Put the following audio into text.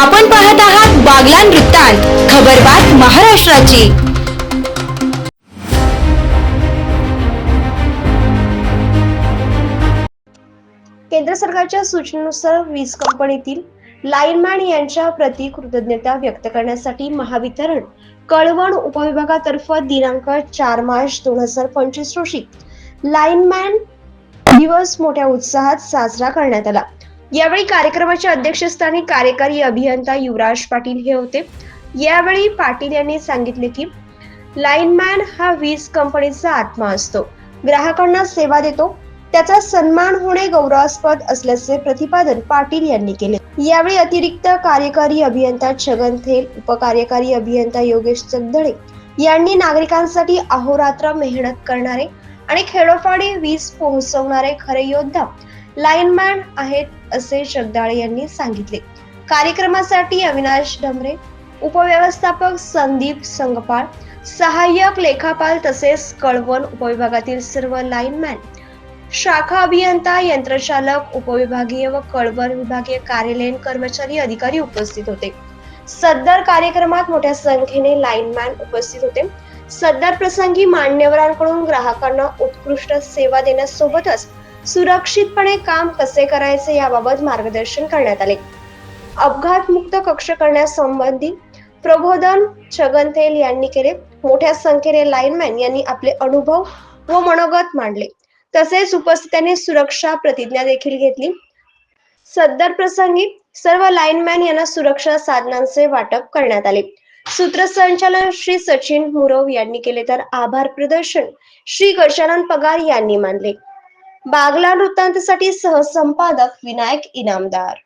आपण पाहत आहात बागलान वृत्तांत खबरबात महाराष्ट्राची. केंद्र सरकारच्या सूचनेनुसार वीज कंपनीतील लाईनमॅन यांच्या प्रति कृतज्ञता व्यक्त करण्यासाठी महावितरण कळवण उपविभागातर्फे दिनांक चार मार्च दोन हजार पंचवीस रोजी लाईनमॅन दिवस मोठ्या उत्साहात साजरा करण्यात आला. यावेळी कार्यक्रमाच्या अध्यक्षस्थानी कार्यकारी अभियंता युवराज पाटील हे होते. यावेळी पाटील यांनी सांगितले की लाईनमॅन हा वीज कंपनीचा आत्मा असतो. ग्राहकांना सेवा देतो. त्याचा सन्मान होणे गौरवास्पद असल्याचे प्रतिपादन पाटील यांनी केले. यावेळी अतिरिक्त कार्यकारी अभियंता छगन थेल उपकार्यकारी अभियंता योगेश चंदळे यांनी नागरिकांसाठी अहोरात्र मेहनत करणारे आणि खेडोपाडी वीज पोहोचवणारे खरे योद्धा लाईनमॅन आहेत असे जगदाळे यांनी सांगितले. कार्यक्रमासाठी अविनाश डमरे उपव्यवस्थापक संदीप संगपाळ सहाय्यक लेखापाल तसेच कळवण उपविभागातील सर्व लाईनमॅन शाखा अभियंता यंत्रचालक उपविभागीय व कळवण विभागीय कार्यालयीन कर्मचारी अधिकारी उपस्थित होते. सदर कार्यक्रमात मोठ्या संख्येने लाईनमॅन उपस्थित होते. सदर प्रसंगी मान्यवरांकडून ग्राहकांना उत्कृष्ट सेवा देण्यासोबतच सुरक्षितपणे काम कसे करायचे याबाबत मार्गदर्शन करण्यात आले. अपघात मुक्त कक्ष करण्यासंबंधी प्रबोधन छगन थेल यांनी केले. मोठ्या संख्येने लाईनमॅन यांनी आपले अनुभव व मनोगत मांडले. तसेच उपस्थितांनी सुरक्षा प्रतिज्ञा देखील घेतली. सदर प्रसंगी सर्व लाईनमॅन यांना सुरक्षा साधनांचे वाटप करण्यात आले. सूत्रसंचालन श्री सचिन मुरव यांनी केले तर आभार प्रदर्शन श्री गजानन पगार यांनी मानले. बागला वृत्तांतसाठी सहसंपादक विनायक इनामदार.